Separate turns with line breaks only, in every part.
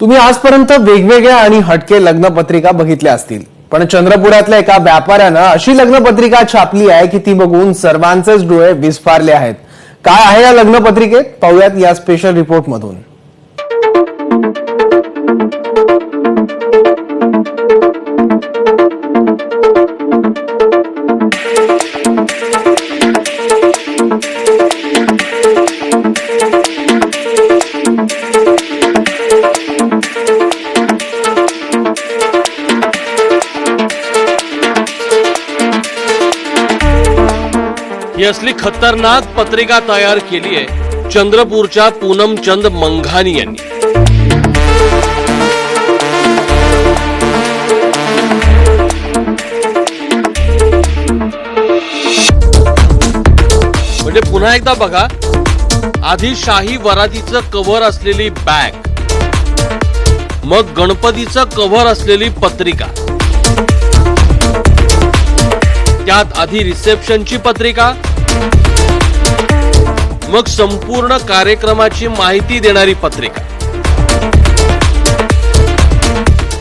तुम्ही आजपर्यंत वेगवेगळ्या आणि हटके लग्नपत्रिका बघितल्या असतील. पण चंद्रपुरातल्या एका व्यापाऱ्यानं अशी लग्नपत्रिका छापली आहे की ती बघून सर्वांचेच डोळे विस्फारले आहेत. काय आहे या लग्नपत्रिकेत? पाहुयात या स्पेशल रिपोर्टमधून
ही असली खतरनाक पत्रिका तयार केली आहे. चंद्रपूरच्या पूनमचंद मंघानी यांनी. म्हणजे पुन्हा एकदा बघा आधी शाही वरातीचं कव्हर असलेली बॅग मग गणपतीचं कव्हर असलेली पत्रिका. त्यात आधी रिसेप्शनची पत्रिका मग संपूर्ण कार्यक्रमाची माहिती देणारी पत्रिका.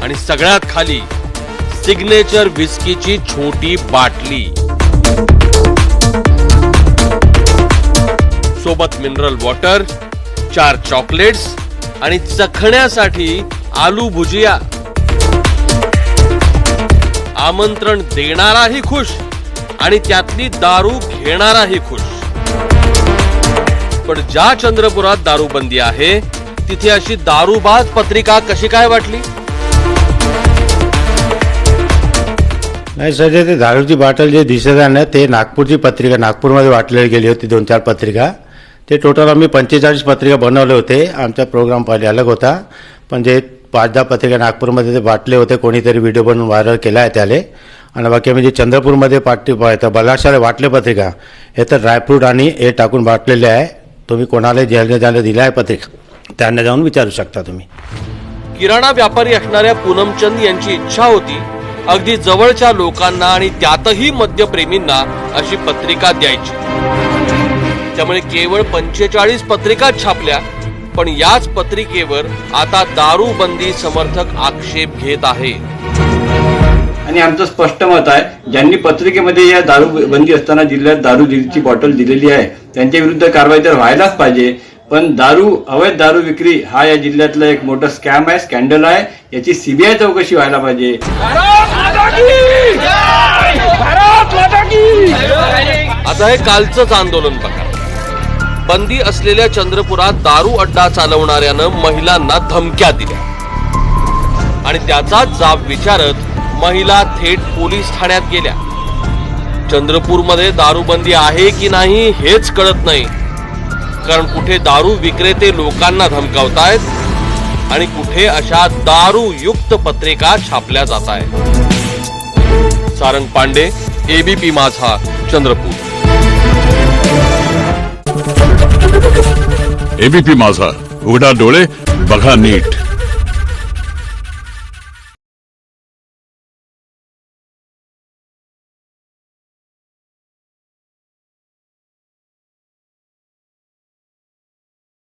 आणि सगळ्यात खाली सिग्नेचर विस्कीची छोटी बाटली. सोबत मिनरल वॉटर चार चॉकलेट्स आणि चखण्यासाठी आलू भुजिया. आमंत्रण देणाराही खुश. आणि त्यातली दारू घेणाराही खुश. पण ज्या चंद्रपुरात दारूबंदी आहे तिथे अशी दारूबाज पत्रिका कशी काय वाटली?
नाही सध्या ते दारूची बाटल जे दिसत आहे ना ते नागपूरची पत्रिका नागपूरमध्ये वाटलेली गेली होती दोन चार पत्रिका. ते टोटल आम्ही पंचेचाळीस पत्रिका बनवले होते आमचा प्रोग्राम पहिले अलग होता. पण जे पाच दहा पत्रिका नागपूरमध्ये ते वाटले होते कोणीतरी व्हिडिओ बनवून व्हायरल केला आहे त्याला आणि बाकी म्हणजे चंद्रपूरमध्ये पाठी तर बलाशाला वाटले पत्रिका हे तर ड्रायफ्रूट आणि हे टाकून वाटलेले आहे. तुम्ही कोणाला ज्याला ज्याला दिला आहे पत्रिका त्यांना जाऊन विचारू शकता तुम्ही.
किराणा व्यापारी असणाऱ्या पूनमचंद यांची इच्छा होती अगदी जवळच्या लोकांना आणि त्यातही मद्यप्रेमींना अशी पत्रिका द्यायची. त्यामुळे केवळ पंचेचाळीस पत्रिका छापल्या पण याच पत्रिकेवर आता दारूबंदी समर्थक आक्षेप घेत आहे.
आणि आमचं स्पष्ट मत आहे ज्यांनी पत्रिकेमध्ये या दारू बंदी असताना जिल्ह्यात दारू दिलीची बॉटल दिलेली आहे त्यांच्या विरुद्ध कारवाई तर व्हायलाच पाहिजे पण दारू अवैध दारू विक्री हा या जिल्ह्यातला एक मोठा स्कॅम आहे स्कॅन्डल आहे याची सीबीआय चौकशी व्हायला पाहिजे.
आता हे कालचंच आंदोलन बघा. बंदी असलेल्या चंद्रपुरात दारू अड्डा चालवणाऱ्यानं महिलांना धमक्या दिल्या. आणि त्याचा जाब विचारत महिला थेट पोलीस ठाण्यात गेल्या. चंद्रपूरमध्ये दारूबंदी आहे की नाही हेच कळत नाही. कारण कुठे दारू विक्रेते लोकांना धमकावतायत आणि कुठे अशा दारू युक्त पत्रिका छापल्या जात आहेत सारंग पांडे एबीपी माझा चंद्रपूर.
एबीपी माझा उघडा डोळे बघा नीट.